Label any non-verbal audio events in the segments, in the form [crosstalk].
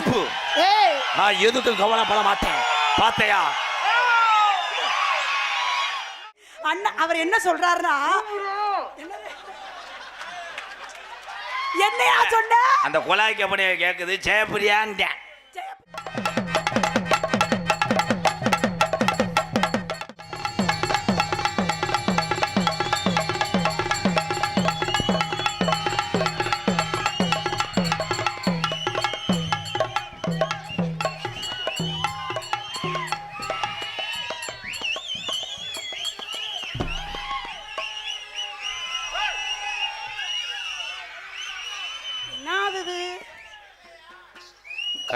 துப்பு. நான் எதுக்கும் கவலைப்பட மாட்டேன் பாத்தையா? அண்ணா அவர் என்ன சொல்றாருன்னா? என்னையா சொன்ன? அந்த குழாய்க்கு அப்படியே கேக்குது ஜெயபிரியான்ட்டேன்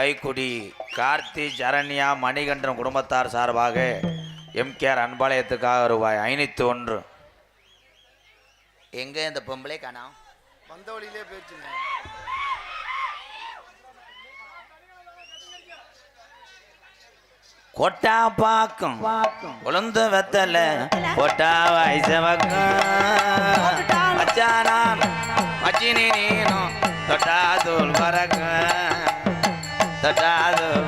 கைக்குடி கார்த்தி சரண்யா மணிகண்டன் குடும்பத்தார் சார்பாக எம்கேஆர் அன்பாலயத்துக்காக ரூபாய் ஐநூத்தி ஒன்று. எங்க இந்த பொம்பளை காணோம் வந்த வழியிலே போயிடுச்சுங்க கொட்டா பாக்கும் உளுந்து வெத்தல கொட்டா வயசவக்கம் மச்சானாம் மச்சினி நீனும் தொட்டா தூள் பறக்க தொட்டா தூள்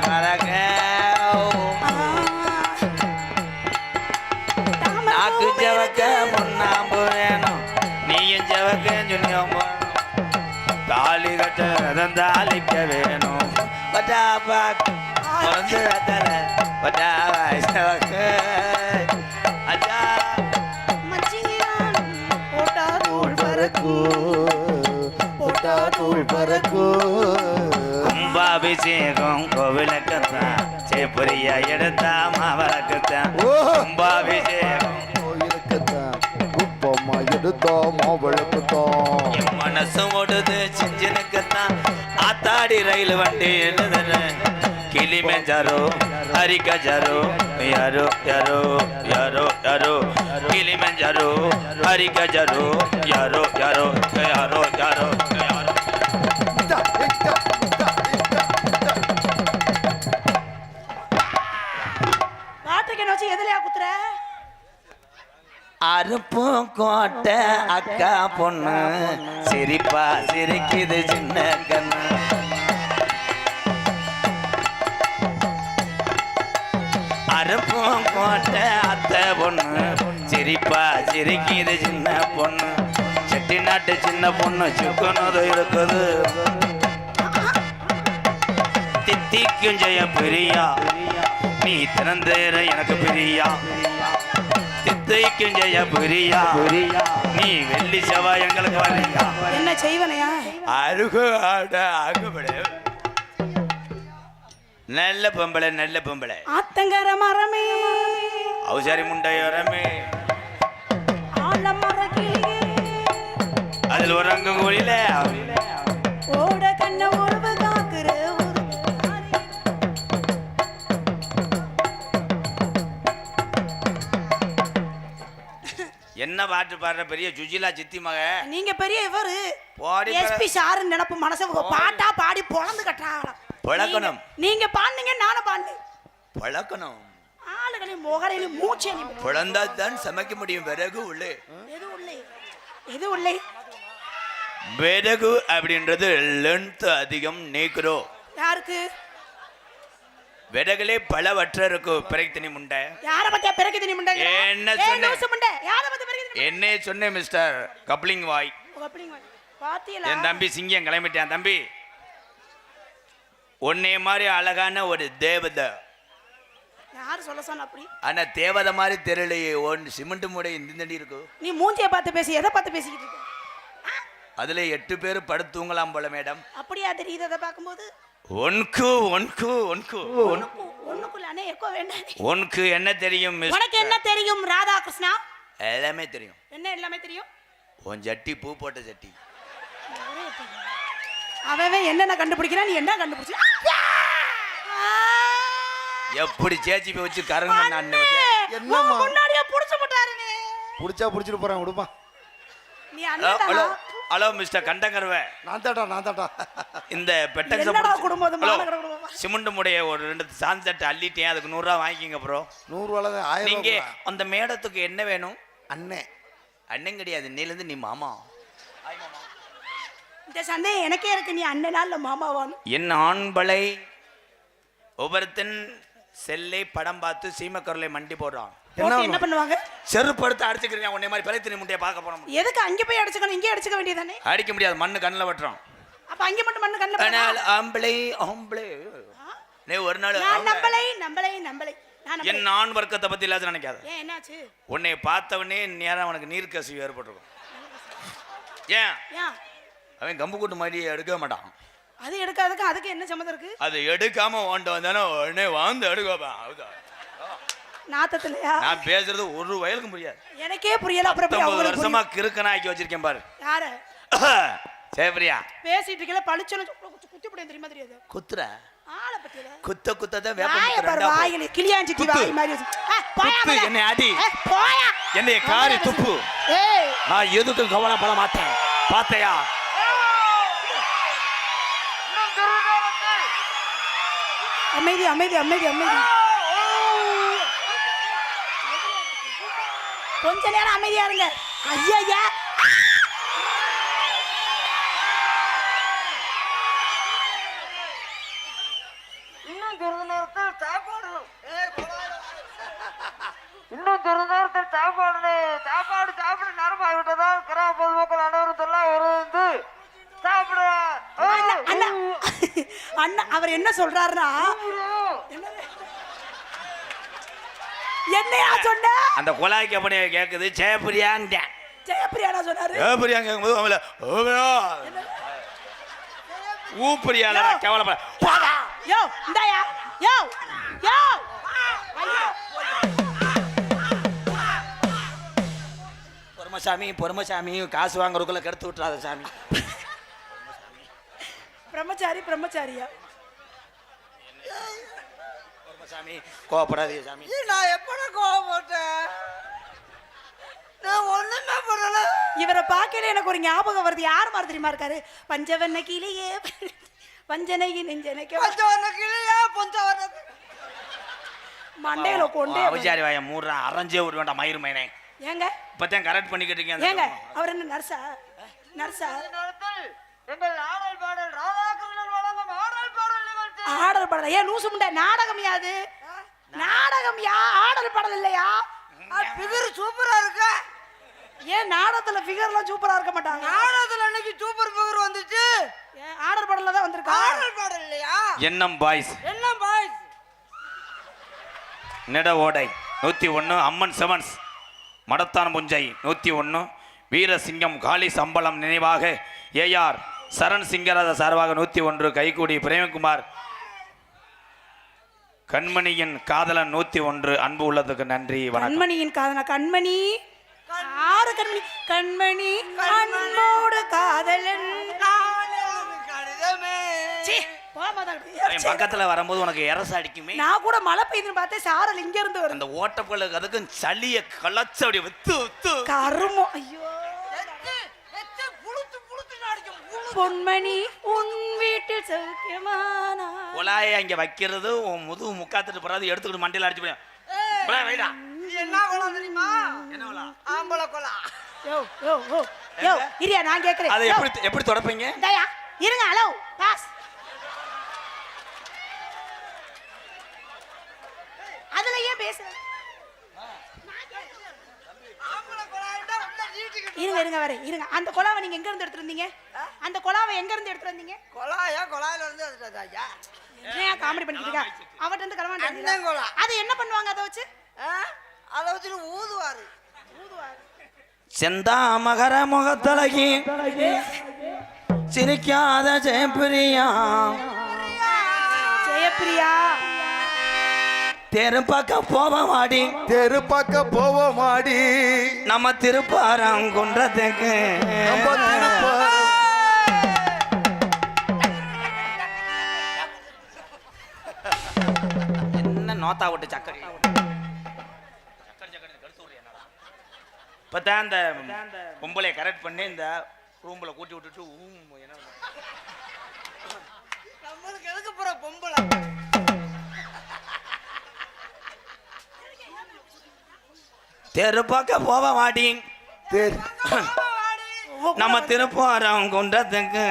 நாக்கு ஜவக்க முன்னாம்பு வேணும். நீயும் ஜவக்க ஜுனியம் தாலி கட்ட ரதம் தாலிக்க வேணும். கொட்டா பாக்கும் உளுந்து வெத்தல கொட்டா வயசவக்கம் அச்சா. மச்சியான் போட்டா தூள் பறக்கு போட்டா தூள் பறக்கு கும்பாபிஷேகம் கோவிலுக்குத்தான் சேப்பரியா எடுத்தா மாவளக்குத்தான். கும்பாபிஷேகம். கோயிலுக்குத்தான் குப்பமா எடுத்தா மாவளக்குத்தான் என் மனசு ஓடுது சிஞ்சனுக்குத்தான் ஆத்தாடி ரயில் வண்டி எழுதுன கிளிமெஞ்சாரோ ஹரிகஜாரோ யாரோ யாரோ யாரோ யாரோ. கிளிமெஞ்சாரோ ஹரிகஜாரோ யாரோ யாரோ யாரோ யாரோ யாரோ. அருப்பு கோட்டை அக்கா பொண்ணு. சிரிப்பா சிரிக்குது சின்ன கண்ணு. அருப்பு கோட்டை அத்தை பொண்ணு. சிரிப்பா சிரிக்குது சின்ன பொண்ணு. செட்டி நாட்டு சின்ன பொண்ணு சுக்குனது இருக்குது. தித்திக்கும் ஜெய பிரியா. நீ திறந்தேற எனக்கு பிரியா. தித்தைக்கும் ஜெய பிரியா. நீ வெள்ளி செவ்வாய் எங்களுக்கு வரியா என்ன செய்வனையா? அருகு ஆட அகுபட. நல்ல பொம்பளை நல்ல பொம்பளை. ஆத்தங்கர மரமே. அவசாரி முண்டையோரமே அதில் ஒரு அங்க கோழில என்ன பாட்டு பாடுற பெரிய சுஜிலா சித்தி மக? நீங்க பெரிய இவரு. போடி எஸ்பி சாரு நினப்பு மனசை பாட்டா பாடி பொழந்து கட்டுறாங்களாம். பொழக்கணும். நீங்க- பாடுனீங்க நானும் பாடுனேன். பழக்கணும் ஆளுகளையும் முகரையிலும் மூச்சையும் பிறந்தா தான் சமைக்க முடியும். விறகு உள்ளே. எது உள்ளே? எது உள்ளே? விறகு அப்படின்றது லென்த் அதிகம் நீக்கிறோம். யாருக்கு? விறகுலே பல வற்ற இருக்கு பிறகு முண்டை. யார பத்தியா பிறகு தினி முண்டை? என்ன? முண்டை. யார பத்தி பிறகு என்னே சொன்னேன் மிஸ்டர் கப்ளிங் வாய். அப்படிங்க பாத்தீங்களா? என் தம்பி சிங்கம் கிளம்பிட்டான் தம்பி. உன்னை மாதிரி அழகான ஒரு தேவதை. யாரு சொல்ல சொன்ன அப்படி? ஆனா தேவதை மாதிரி தெரியலையே. ஒன் சிமெண்ட் மூடை இந்த தண்டி இருக்கு? நீ மூஞ்சிய பார்த்து பேசி. எதை பார்த்து பேசிக்கிட்டு இருக்க? அதுல எட்டு பேர் படுத்தூங்கலாம் போல மேடம் அப்படியா தெரியுது அதை பார்க்கும்போது? ஒன்கு ஒன்கு ஒன்கு. அண்ணே எக்கோ வேண்டாம். நீ. உனக்கு என்ன தெரியும் மிஸ் உனக்கு என்ன தெரியும் ராதாகிருஷ்ணா? எல்லாமே தெரியும். என்ன எல்லாமே தெரியும்? உன் ஜட்டி பூ போட்ட ஜட்டி. அவன் என்னென்ன கண்டுபிடிக்கிறான் நீ என்ன கண்டுபிடிச்ச? எப்படி சேச்சி போய் வச்சு கரங்க நான் என்னம்மா? முன்னாடியே புடிச்சு போட்டாருனே. புடிச்சா புடிச்சிட்டு போறேன் விடுமா. நீ ஹலோ. அண்ணன் ஹலோ மிஸ்டர் கண்டங்கருவே நான் தாட்டா நான் தாட்டா இந்த பெட்டக்ஸை குடும்பம்? சிமெண்ட் முடைய ஒரு ரெண்டு சாந்தட்டை அள்ளிட்டேன். அதுக்கு நூறுரூவா வாங்கிக்கங்க ப்ரோ நூறுரூவால தான் ஆயிரம் நீங்க ரூபா கொடுறேன். அந்த மேடத்துக்கு என்ன வேணும்? அண்ணே. அண்ணன் கிடையாது இன்னையிலேருந்து நீ மாமா. இந்த சந்தேகம் எனக்கே இருக்கு. நீ அண்ணனா இல்ல மாமாவான்னு என் ஆண்பளை ஒவ்வொருத்தன் செல்லை படம் பார்த்து சீமக்கருளை மண்டி போடுறான். என்ன பண்ணுவாங்க? செருப்படுத்து அடிச்சுக்கிறீங்க உன்னை மாதிரி பழைத்தினி முட்டையை பார்க்க போன எதுக்கு அங்க போய் அடிச்சுக்கணும்? இங்கே அடிச்சுக்க வேண்டியதானே அடிக்க முடியாது மண்ணு கண்ணில் வெட்டுறோம் அப்ப அங்க மட்டும் மண்ணு கண்ணு ஆனால் ஆம்பளை ஆம்பளை. நீ ஒரு நாள் நான் நம்பலை நான் நம்பலை. என் ஆண் வர்க்கத்தை பத்தி இல்லாத நினைக்காத. ஏன் என்னாச்சு? உன்னை பார்த்தவனே நேரம் அவனுக்கு நீர் கசிவு ஏற்பட்டிருக்கும். ஏன்? அவன் கம்பு கூட்டு மாதிரி எடுக்க மாட்டான். அது எடுக்காததுக்கு அதுக்கு என்ன சம்மந்தம் இருக்கு? அது எடுக்காம ஓண்டு வந்தானே உடனே வந்து எடுக்கப்பான் அதுதான். நாத்தத்திலையா? நான் பேசுறது ஒரு வயலுக்கு முடியாது எனக்கே புரியல அப்புறம் வருஷமா? கிறுக்கனா ஆக்கி வச்சிருக்கேன் பாரு. யார? [laughs] சேவரியா பேசிட்டு இருக்கல பளிச்சன குத்தி போடுங்க தெரியுமா தெரியாது? குத்துற? ஆளை பத்தியில குத்த குத்ததான் வேப்ப வாய முத்து பாரு ரெண்டா போ. வாயில கிளியாஞ்சி குத்து. வாய் மாதிரி குத்து. என்னை அடி. போயா? என்னைய காரி துப்பு. ஏய். நான் எதுக்கும் கவலைப்பட மாட்டேன்? பாத்தையா? அமைதி அமைதி அமைதி அமைதி. கொஞ்ச நேரம் அமைதியா இருங்க. ஐயா இன்னும் சிறிது நேரத்தில் சாப்பாடு. இன்னும் சிறிது நேரத்தில் சாப்பாடு சாப்பாடு சாப்பிட நேரமாகி விட்டதால் கிராம பொதுமக்கள் அனைவரும் எல்லாம் இருந்து சாப்பிட அண்ணா அவர் என்ன சொல்றாருன்னா என்னையா சொன்ன? அந்த குழாய்க்கு அப்படி கேக்குது ஜெயபிரியான்ட்டேன் ஜெயப்பிரியானா சொன்னாரு? ஜெயபிரியா கேட்கும்போது அவங்கள ஓவியா. ஊப்பிரியால நான் கவலைப்பட போடா. யோ இந்தாயா. யோ யோ. பொறுமசாமி பொறுமசாமி காசு வாங்குறதுக்குள்ள கெடுத்து விட்டுறாத சாமி. பிரம்மச்சாரி பிரம்மச்சாரியா? பொறுமசாமி கோவப்படாதீங்க சாமி. நான் இவரை பார்க்கல எனக்கு ஒரு ஞாபகம் வருது. யார் மாதிரி தெரியுமா இருக்காரு? பஞ்சவண்ண கிளியே வஞ்சனைக்கு நெஞ்சனைக்க கிளியா கொஞ்சம் வர மண்டையில கொண்டே அவசாரி வாய மூடுறான் அரைஞ்சே விட வேண்டாம் மயிறு மைனே. ஏங்க? இப்பதான் கரெக்ட் பண்ணிக்கிட்டு இருக்கேன் ஏங்க? அவர் என்ன நர்ஸா? நர்ஸா? ஆடல் பாடல் ராதாகிருஷ்ணன் வழங்கும் ஆடல் பாடல் நிகழ்ச்சி. ஆடல் படல? ஏன் லூசு முண்டை நாடகம் யாது? நாடகம் யா? ஆடல் படல் இல்லையா? பிகர் சூப்பரா இருக்கு? ஏன் நாடகத்துல ஃபிகர்லாம் சூப்பரா இருக்க மாட்டாங்க? நாடகத்துல அன்னைக்கு சூப்பர் பிகர் வந்துச்சு. ஏன் ஆடல் படல்ல தான் வந்திருக்கா? ஆடல் பாடல் இல்லையா? எண்ணம் பாய்ஸ் என்ன பாய்ஸ் நெட ஓடை நூற்றி ஒன்று அம்மன் செவன்ஸ். மடத்தான் புஞ்சை நூற்றி ஒன்று வீரசிங்கம் காளி சம்பளம் நினைவாக ஏஆர் சரண் சிங்கராஜ சார்பாக நூற்றி ஒன்று. கைகூடி பிரேமகுமார். கண்மணியின் காதலன் நூற்றி ஒன்று. அன்பு உள்ளதுக்கு நன்றி வணக்கம். கண்மணியின் காதனா கண்மணி. ஆறு கண்மணி கண்மணி அன்போடு காதலன். பக்கத்தில் வரும்போது உனக்கு எரசு அடிக்குமே. நான் கூட மழை பெய்யுதுன்னு பார்த்தேன் சாரல் இங்க இருந்து வருது. அந்த ஓட்டப்பலுக்கு அதுக்கும் சளியை கலச்சு அப்படி வித்து வித்து. கருமம் ஐயோ. பொன்மணி உன் வீட்டில் சௌக்கியமானா குழாயை அங்கே வைக்கிறது உன் முதுகு முக்காத்துட்டு போறாது எடுத்துக்கிட்டு மண்டையில் அடிச்சு போய் வைடா. இது என்ன குளம் தெரியுமா? என்ன விழா? ஆம்பளை குளம் யோ யோ யோ யோ இரியா நான் கேக்குறேன் அதை யோ, எப்படி எப்படி தொடப்பீங்க? இந்தாயா இருங்க ஹலோ பாஸ். அதுல ஏன் பேசுற இருங்க இருங்க வரேன் இருங்க. அந்த குழாவை நீங்க எங்க இருந்து வந்தீங்க? அந்த குழாவை எங்க இருந்து வந்தீங்க? குழாயா குழாயில இருந்து எடுத்ததா ஐயா ஏன் காமெடி பண்ணிட்டு இருக்கா? அவட்ட இருந்து குழா. அது என்ன பண்ணுவாங்க அதை வச்சு? அதை வச்சுட்டு ஊதுவாரு. செந்தா மகர முகத்தலகி சிரிக்காத ஜெயபிரியா ஜெயப்பிரியா. தெரு பக்கம் போவாடி தெரு பக்க போவோம் ஆடி நம்ம திருப்பாரம் குன்றத்துக்கு நம்ம திருப்பாரம் என்ன நோத்தா விட்டு சக்கரை. இப்பதான் அந்த பொம்பளைய கரெக்ட் பண்ணி இந்த ரூம்ல கூட்டி விட்டுட்டு ஊம் என்ன நம்மளுக்கு எதுக்கு போற பொம்பளை? தெரு பக்கம் போவாடி தெரு [clears throat] நம்ம திருப்போரம் குன்றத்துக்கு.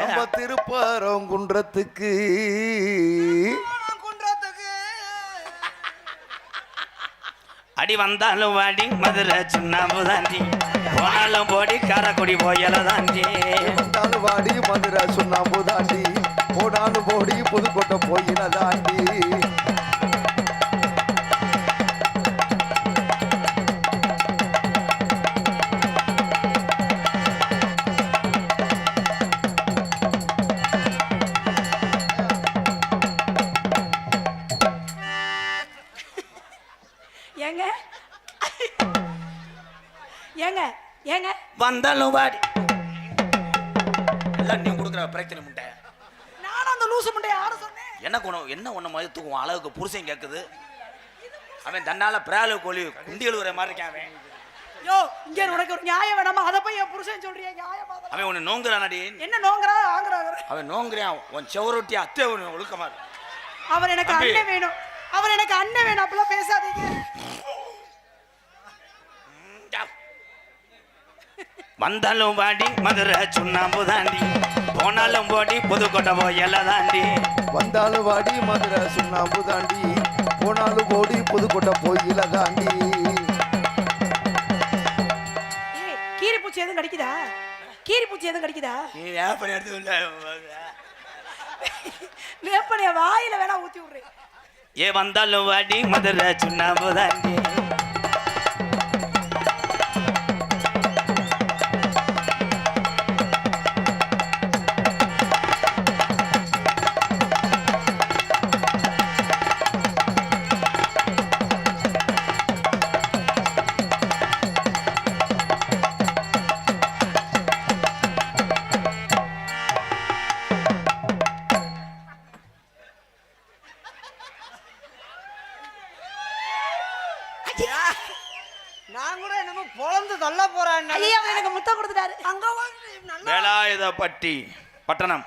நம்ம திருப்பரங்குன்றத்துக்கு குன்றத்துக்கு. அடி வந்தாலும் வாடி மதுரை சுண்ணாம்பு தாண்டி போனாலும் போடி காரக்குடி போயல தாண்டி. வந்தாலும் வாடி மதுரை சுண்ணாம்பு தாண்டி போனாலும் போடி புதுக்கோட்டை போயில தாண்டி. வந்தாலும் வாடி. எல்லாம் நீ கொடுக்குற பிரச்சனை முட்டை நானும் அந்த லூசு முண்டைய ஆட சொன்னேன். என்ன குணம்? என்ன ஒண்ணு மாதிரி தூக்கும்? அளவுக்கு புருஷன் கேட்குது அவன் தன்னால பிராலு கோழி குண்டி எழுவுற மாதிரி இருக்கான் அவன். யோ இங்க உனக்கு ஒரு நியாயம் வேணாமா? அதை போய் என் புருஷன் சொல்றியா நியாயமா. அவன் உன்னை நோங்குறானடி. என்ன நோங்குறா? ஆங்குறாங்க அவன் நோங்குறான். உன் செவரொட்டி அத்தை ஒன்று ஒழுக்கமா. அவர் எனக்கு. அண்ணன் வேணும். அவர் எனக்கு அண்ணன் வேணும். அப்பெல்லாம் பேசாதீங்க. வந்தாலும் வாடி மதுரை சுண்ணாம்பு தாண்டி. போனாலும் போடி புதுக்கோட்டை போயல தாண்டி. வந்தாலும் வாடி மதுரை சுண்ணாம்பு தாண்டி. போனாலும் போடி புதுக்கோட்டை போயில தாண்டி. கீரி பூச்சி எதுவும் கடிக்குதா? கீரி பூச்சி எதுவும் கடிக்குதா? நீ வேப்பனை எடுத்து உள்ள வேப்பனைய வாயில வேணா ஊத்தி விடுறேன். ஏ வந்தாலும் வாடி மதுரை சுண்ணாம்பு தாண்டி. வேலாயுதப்பட்டி பட்டணம்.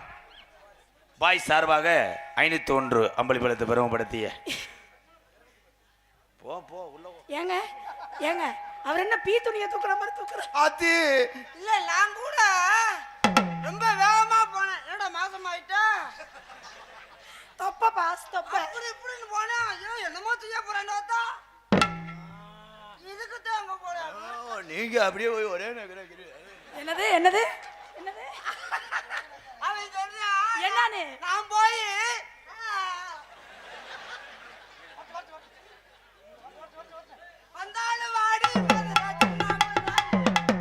பாய் சார்பாக ஐநூத்தி ஒன்று அம்பளிப்படத்தை பெருமைப்படுத்திய. போ போ உள்ள போ. ஏங்க ஏங்க அவர் என்ன பீ துணியை தூக்குற மாதிரி தூக்குற? அது இல்ல நான் கூட ரொம்ப வேகமா போனேன். என்னடா மாசம் ஆயிட்டா தப்பா பாஸ் தப்ப. அப்படி இப்படின்னு போனேன் ஐயோ என்னமோ செய்ய போறேன்னு பார்த்தா? இதுக்கு தான் அங்க போறேன். நீங்க அப்படியே போய் ஒரே நகர என்னது என்னது அவன் சொல்றான் என்னானு நான் போய். வந்தாலும் வாடி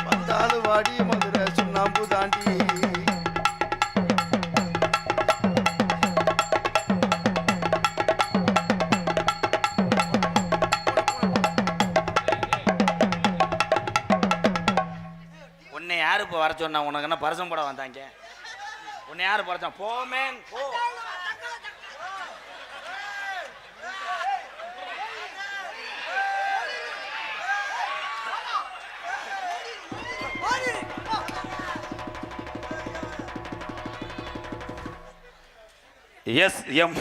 வந்தாலும் வாடி மதுரை சுண்ணாம்பு தாண்டி. உன்னை யாரு இப்போ வர சொன்னா? உனக்கு என்ன பரசம் போட வந்தாங்க? உன்னை யார் பரசம் போமேன் போ. S M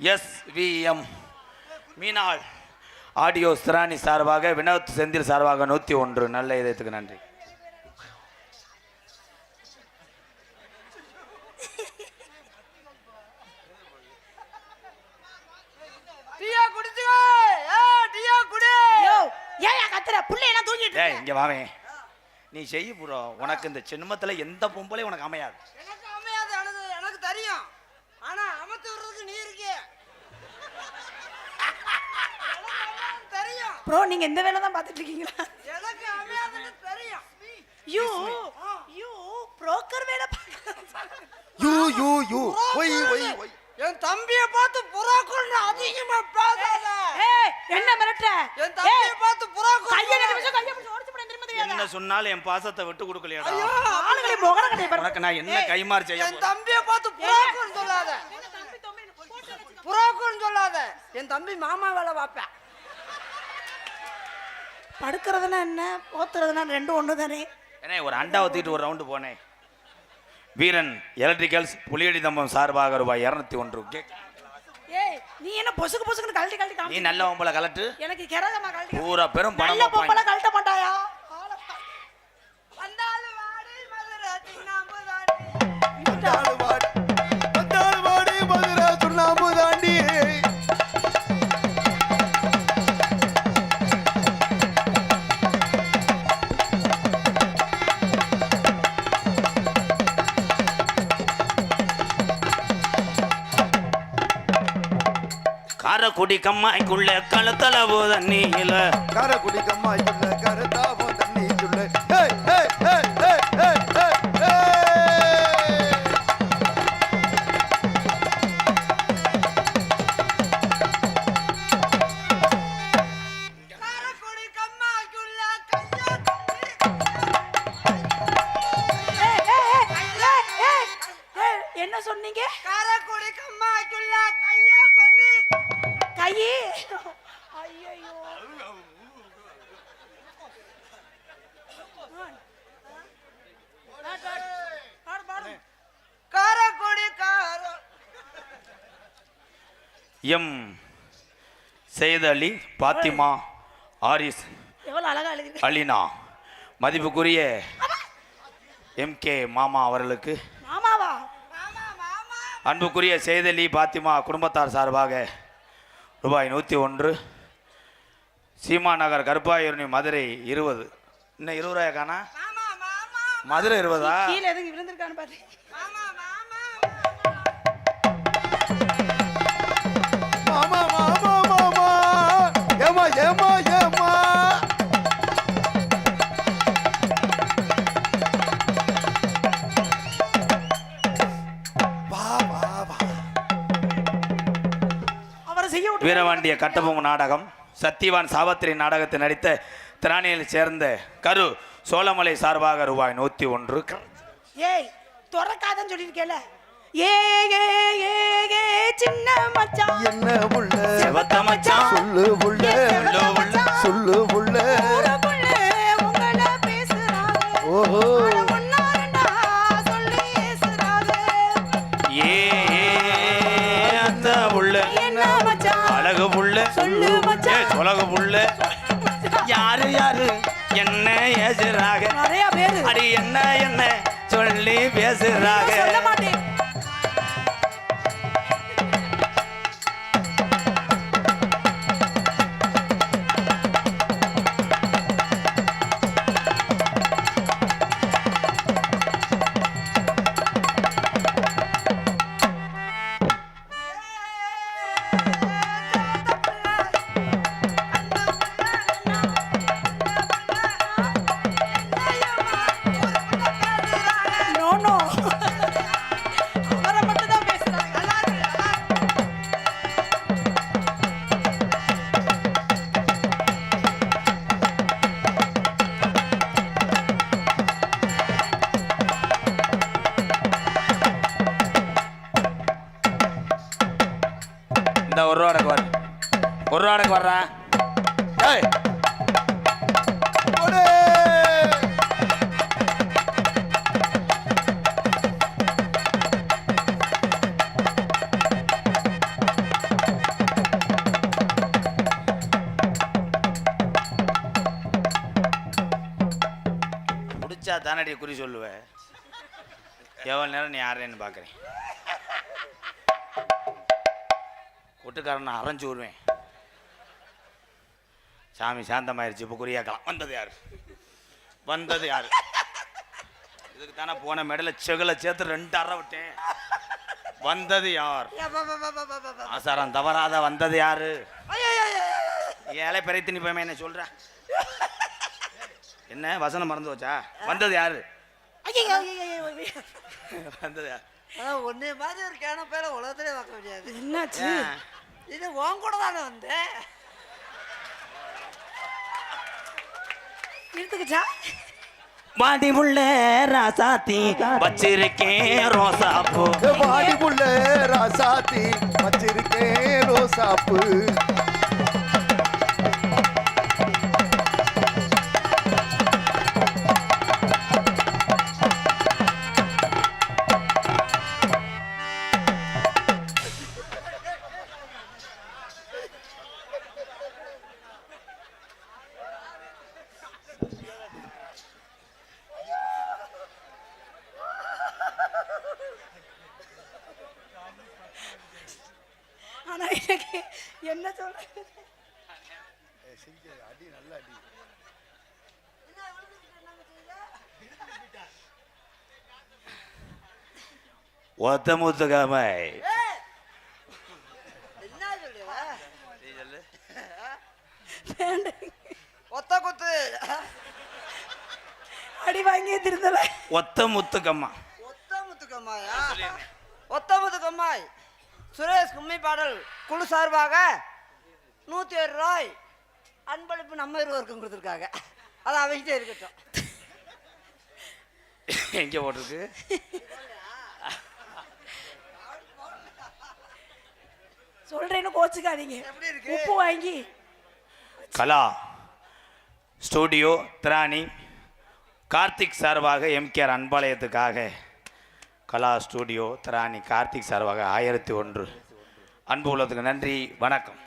S V M. Meenal audio Shirani சார்பாக வினோத் செந்தில் சார்பாக நூற்றி ஒன்று நல்ல இதயத்துக்கு நன்றி டீயா குடிச்சுக்க ஏ டீயா குடி யோ ஏன் கத்துற புள்ள என்ன தூங்கிட்டு டேய்? இங்கே வாவே நீ செய் ப்ரோ. உனக்கு இந்த சின்னமத்தில் எந்த பொம்பளையும் உனக்கு அமையாது. எனக்கு அமையாது. எனக்கு எனக்கு தெரியும். ஆனா அமர்த்து விடுறதுக்கு நீ இருக்கே. தெரியும். ப்ரோ நீங்க இந்த வேலை தான் பார்த்துட்டு இருக்கீங்களா? எனக்கு அமையாதுன்னு தெரியும். யூ யூ புரோக்கர் வேலை பார்க்க you you you. Y Y Y. என் தம்பியை பார்த்து புறாக்குள் அதிகமா பேசாத. ஏய் என்ன மிரட்டுற? என் தம்பியை பார்த்து புறாக்குள் கையை நிமிஷம் கையை பிடிச்சு ஓடிச்சு போட திரும்ப தெரியாதா? என்ன சொன்னாலும் என் பாசத்தை விட்டு கொடுக்கலையாடா? ஆளுகளை முகர கட்டை பாரு உனக்கு நான் என்ன கைமாறு செய்ய என் தம்பியை பார்த்து புறாக்குள் சொல்லாத. புறாக்குள் சொல்லாத. என் தம்பி மாமா வேலை பார்ப்பேன் படுக்கிறதுனா என்ன? போத்துறதுனா ரெண்டும் ஒன்று தானே ஏன்னா ஒரு அண்டா ஊற்றிட்டு ஒரு ரவுண்டு போனேன் வீரன் எலக்ட்ரிக்கல்ஸ் புலியடி தம்பம் சார்பாக ரூபாய் இரநூத்தி ஒன்று. நீ என்ன பொசுக்கு பொசுக்குன்னு கழட்டி கழட்டி நீ காமி நல்ல பொம்பளை கலட்டு எனக்கு பூரா பெரும் பணம் கழட்ட மாட்டாயா? காரக்குடி கம்மாய்க்குள்ள கழுத்தளவு தண்ணியில. காரக்குடி கம்மாய்க்குள்ள கருத்தாவோ தண்ணி எம். செய்த அலி பாத்திமா ஆரிஸ் அலினா. மதிப்புக்குரிய எம்கே மாமா அவர்களுக்கு அன்புக்குரிய செய்தலி பாத்திமா குடும்பத்தார் சார்பாக ரூபாய் நூற்றி ஒன்று சீமா நகர் கருப்பாயூரணி மதுரை இருபது. இன்னும் இருபது ரூபாய் காணா? மாமா மாமா. மதுரை இருபதா? வீரவாண்டிய கட்டபொம்மு நாடகம் சத்தியவான் சாவத்திரி நாடகத்தில் நடித்த திராணியில் சேர்ந்த கரு சோழமலை சார்பாக ரூபாய் நூற்றி ஒன்று. ஏய் துறக்காதன்னு சொல்லியிருக்கேல ஏ ஏ ஏ ஏ சின்ன மச்சான். என்ன உள்ள? செவத்த மச்சான். சொல்லு உள்ள. சொல்லு உள்ள. சொல்லு உள்ள. ஏசுறாக நிறைய பேரு. அடி என்ன என்ன? சொல்லி பேசுறாக அரைஞ்சு விடுவேன். சாமி சாந்தமாயிருச்சு இப்போ குறியாக்கலாம். வந்தது யாரு? வந்தது யாரு? இதுக்கு தானே போன மெடல செகுல சேர்த்து ரெண்டு அறை விட்டேன். வந்தது யார்? ஆசாரம் தவறாத வந்தது யாரு? ஏழை பெரிய நீ போய் என்ன சொல்ற? என்ன வசனம் மறந்து வச்சா வந்தது யாரு. வந்தது யார்? உன்னை மாதிரி ஒரு கேன பேர உலகத்திலே பார்க்க முடியாது. என்னாச்சு? இது உன் கூட தானே வந்தேன் இழுத்துக்குச்சா? வாடி உள்ள ராசாத்தி வச்சிருக்கேன் ரோசாப்பூ. வாடி புள்ள ராசாத்தி வச்சிருக்கேன் ரோசாப்பு. என்ன சொல்ற அடி நல்ல அடி ஒத்த சொல்லுவ வேண்டாம். ஒத்த குத்து அடி வாங்கியே திருந்தல ஒத்த முத்துக்கம்மா ஒத்த முத்துக்கம்மாயா ஒத்த முத்துக்கம்மாய் சுரேஷ் கும்மி பாடல் குழு சார்பாக நூற்றி ஒரு ரூபாய் அன்பளிப்பு நம்ம இருவருக்கும் கொடுத்துருக்காங்க. அது அவங்கிட்டே இருக்கட்டும். எங்க போட்டிருக்கு? சொல்றேன்னு கோச்சுக்காதீங்க. எப்படி இருக்கு? உப்பு வாங்கி. கலா ஸ்டூடியோ திராணி கார்த்திக் சார்பாக எம்கேஆர் அன்பாலயத்துக்காக கலா ஸ்டூடியோ திராணி கார்த்திக் சார்பாக ஆயிரத்தி ஒன்று. அன்பு உள்ளதுக்கு நன்றி வணக்கம்.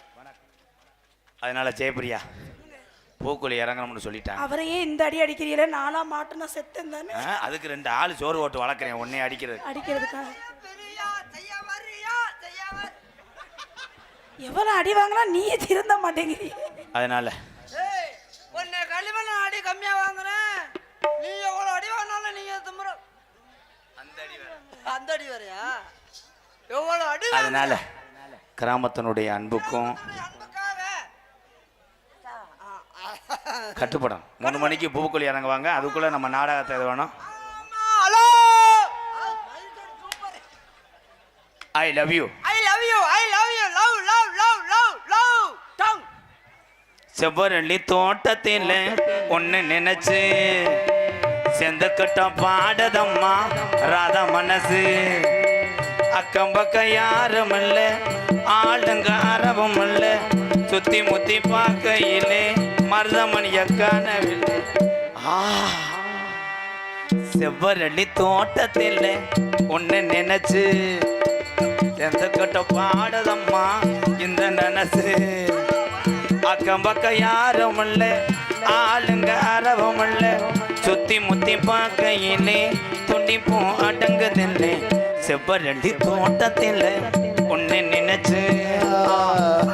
அதனால் ஜெயபிரியா பூக்குழி இறங்கணும்னு சொல்லிட்டாங்க. அவரையே இந்த அடி அடிக்கிறீங்களே? நானா மாட்டுனா செத்தேன் தானே? அதுக்கு ரெண்டு ஆள் சோறு ஓட்டு வளர்க்குறேன் உன்னை அடிக்கிறது அடிக்கிறதுக்காக. எவ்வளவு அடி வாங்கினா நீயே திருந்த மாட்டேங்கிறீ அதனால். உன்னை அடி கம்மியா வாங்குறேன். அந்த அடி வரையா எவ்வளவு அடி அதனால் கிராமத்தினுடைய அன்புக்கும் கட்டுப்படும். மூணு மணிக்கு பூக்குழி இறங்குவாங்க. அதுக்குள்ளே நம்ம நாடகத்தை இது வேணும் I love you I love you I love you love love love love love tongue செவ்வரளி தோட்டத்தில் ஒன்று நினைச்சு செந்தக்கட்டம் பாடதம்மா. ராதா மனசு. அக்கம் பக்கம் யாரும் இல்ல ஆளுங்க அரபம் இல்ல சுத்தி முத்தி பார்க்கையிலே மருதமணி காணவில்லை ஆ செவ்வரளி தோட்டத்தில் ஒன்று நினைச்சு செந்தக்கட்டம் பாடுதம்மா இந்த நனசு. அக்கம் பக்கம் யாரும் இல்ல ஆளுங்க அரவம் இல்லை சுத்தி முத்தி பார்க்கையிலே போ அடங்குதில்லை. செவ்வரண்டி தோட்டத்தில் உன்னை நினைச்சு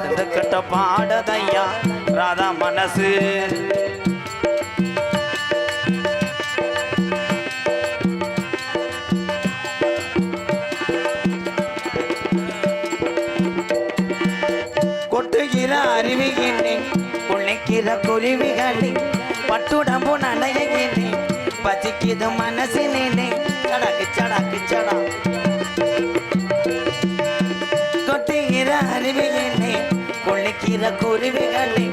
இந்த கட்ட பாடதையா ராதா மனசு. பசிக்குது மனசினிலே சடக்கு சடக்கு சடா. கொட்டுகிற அருவிகளே குளிக்கிற குருவிகளே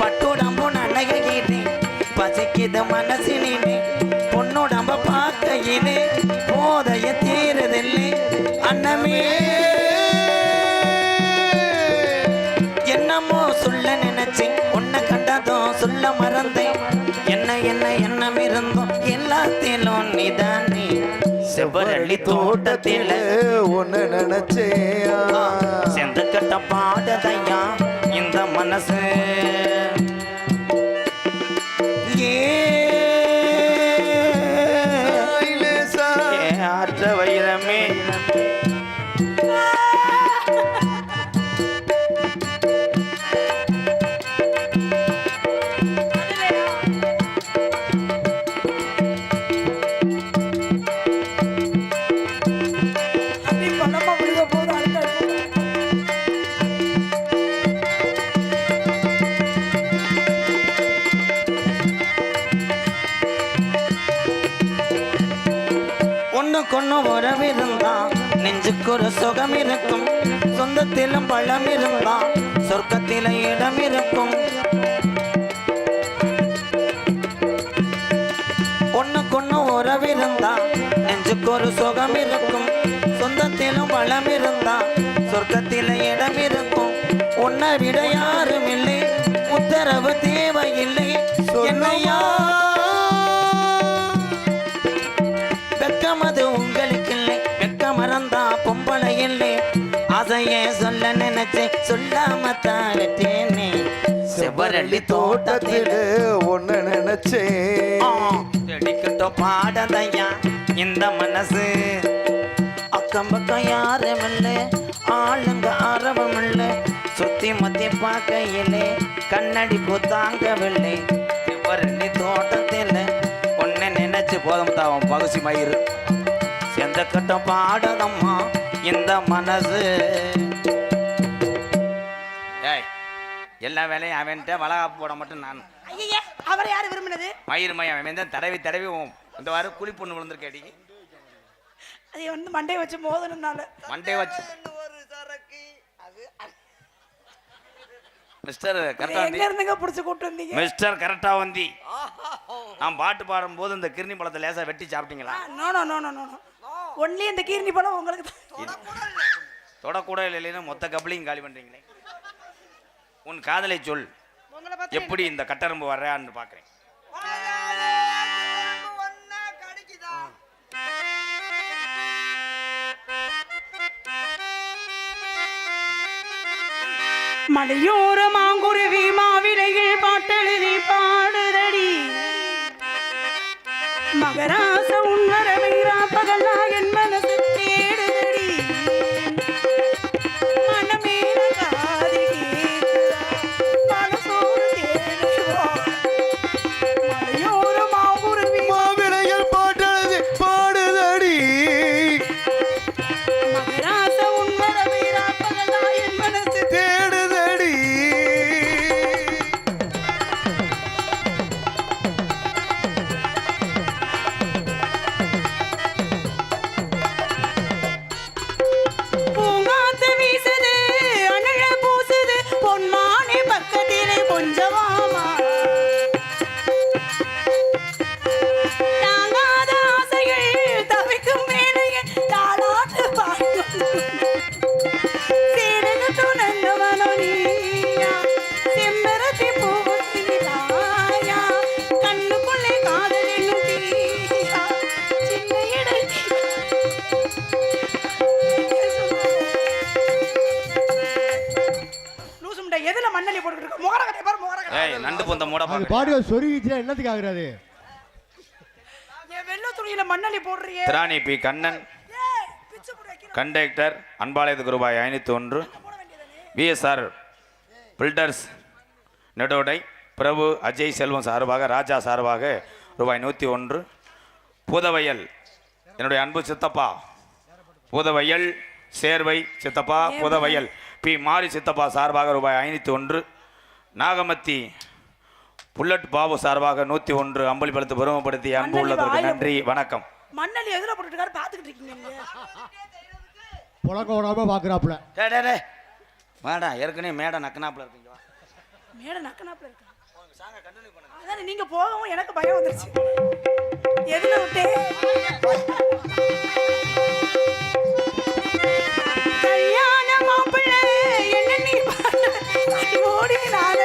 பட்டுடம்பு நனையிலே பசிக்குது மனசினிலே பொண்ணுடம்ப பார்க்கையிலே போதைய தீரதில்லை அன்னமே என்னமோ சொல்ல நினைச்சேன் உன்னை கண்டதும் சொல்ல மறந்தேன். நீதானே? செவ்வரளி தோட்டத்தில் ஒன்னு நினைச்சேன் செந்த கட்ட பாடதையா? இந்த மனசு நெஞ்சுக்கு ஒரு சுகம் இருக்கும். சொந்தத்திலும் பழம் இருந்தா சொர்க்கத்தில இடம் இருக்கும். ஒண்ணுக்கொண்ணு உறவு இருந்தா நெஞ்சுக்கு ஒரு சுகம் இருக்கும். சொந்தத்திலும் பழம் இருந்தா சொர்க்கத்தில இடம் இருக்கும். உன்னை விட யாரும் இல்லை உத்தரவு தேவையில்லை. என்னையா இல்லை அதையே சொல்ல நினைச்சேன். சொல்லாம தாரட்டேனே செவ்வரளி தோட்டத்தில் ஒன்னு நினைச்சேன். செடிக்கட்டும் பாடதையா இந்த மனசு. அக்கம் பக்கம் யாரும் இல்லை. ஆளுங்க ஆரவம் இல்லை. சுத்தி முத்தி பார்க்கையிலே கண்ணடி பூத்தாங்கவில்லை. செவ்வரளி தோட்டத்தில் ஒன்னு நினைச்சு போதும் தாவும் பகுசி மயிறு. எந்த கட்டம் பாடதம்மா இந்த மனசு. ஏய் எல்லா வேலையும் அவன்கிட்ட வளகாப்பு போட மட்டும் நான். ஐயே அவரை யாரு விரும்பினது? மயிர் மையம் அவன் தான் தடவி தடவி இந்த வாரம் குழி பொண்ணு விழுந்திருக்கேடி அதை வந்து மண்டையை வச்சு மோதணும்னால. மண்டே வச்சு. ஒரு சரக்கு. அது மிஸ்டர் கரெக்டா எங்க வந்தி இருந்துங்க புடிச்சு கூட்டு வந்தீங்க? மிஸ்டர் கரெக்டா வந்தி நான் பாட்டு பாடும்போது இந்த கிருணி பழத்தை லேசா வெட்டி சாப்பிட்டீங்களா? No no no no no only இந்த கீர்னி பழம் உங்களுக்கு. தொடக்கூட இல்லைன்னு மொத்த கப்பலையும் காலி பண்றீங்களே. உன் காதலை சொல். எப்படி இந்த கட்டரும்பு வர்றான்னு பாக்குறேன். மலையோர மாங்குருவி மாவிலையில் பாட்டெழுதி பாடுதடி. மகராச உன்வரவீரா பகலா பொந்த மூட பாட்டுக்கு சொருகிச்சுன்னா என்னத்துக்கு ஆகுறாது? வெள்ள துணியில மண்ணலி போடுறியே. திராணி பி. கண்ணன். கண்டக்டர் அன்பாலயத்துக்கு ரூபாய் ஐநூற்றி ஒன்று? விஎஸ்ஆர் பில்டர்ஸ் நெடோடை பிரபு அஜய் செல்வம் சார்பாக ராஜா சார்பாக ரூபாய் நூற்றி ஒன்று. பூதவையல் என்னுடைய அன்பு சித்தப்பா. பூதவையல் சேர்வை சித்தப்பா புதவையல் பி. மாரி சித்தப்பா சார்பாக ரூபாய் ஐநூற்றி ஒன்று. நாகமத்தி புல்லட் பாபு சார்பாக நூத்தி ஒன்று அம்பளி பலத்து பெருமைப்படுத்தி அன்பு உள்ளதற்கு நன்றி வணக்கம். மண்ணலி எதிர போட்டுட்டு பாத்துக்கிட்டு இருக்கீங்க புழக்க விடாம பாக்குறாப்புல. டே டே டே மேடம் ஏற்கனவே மேடம் நக்கனாப்புல இருக்கீங்க. மேடம் நக்கனாப்புல இருக்கா? சாங்க கண்டினியூ பண்ணுங்க அதான் நீங்க போகவும் எனக்கு பயம் வந்துருச்சு. எதுல விட்டேன் மாப்பிள்ளை ஓடி நான்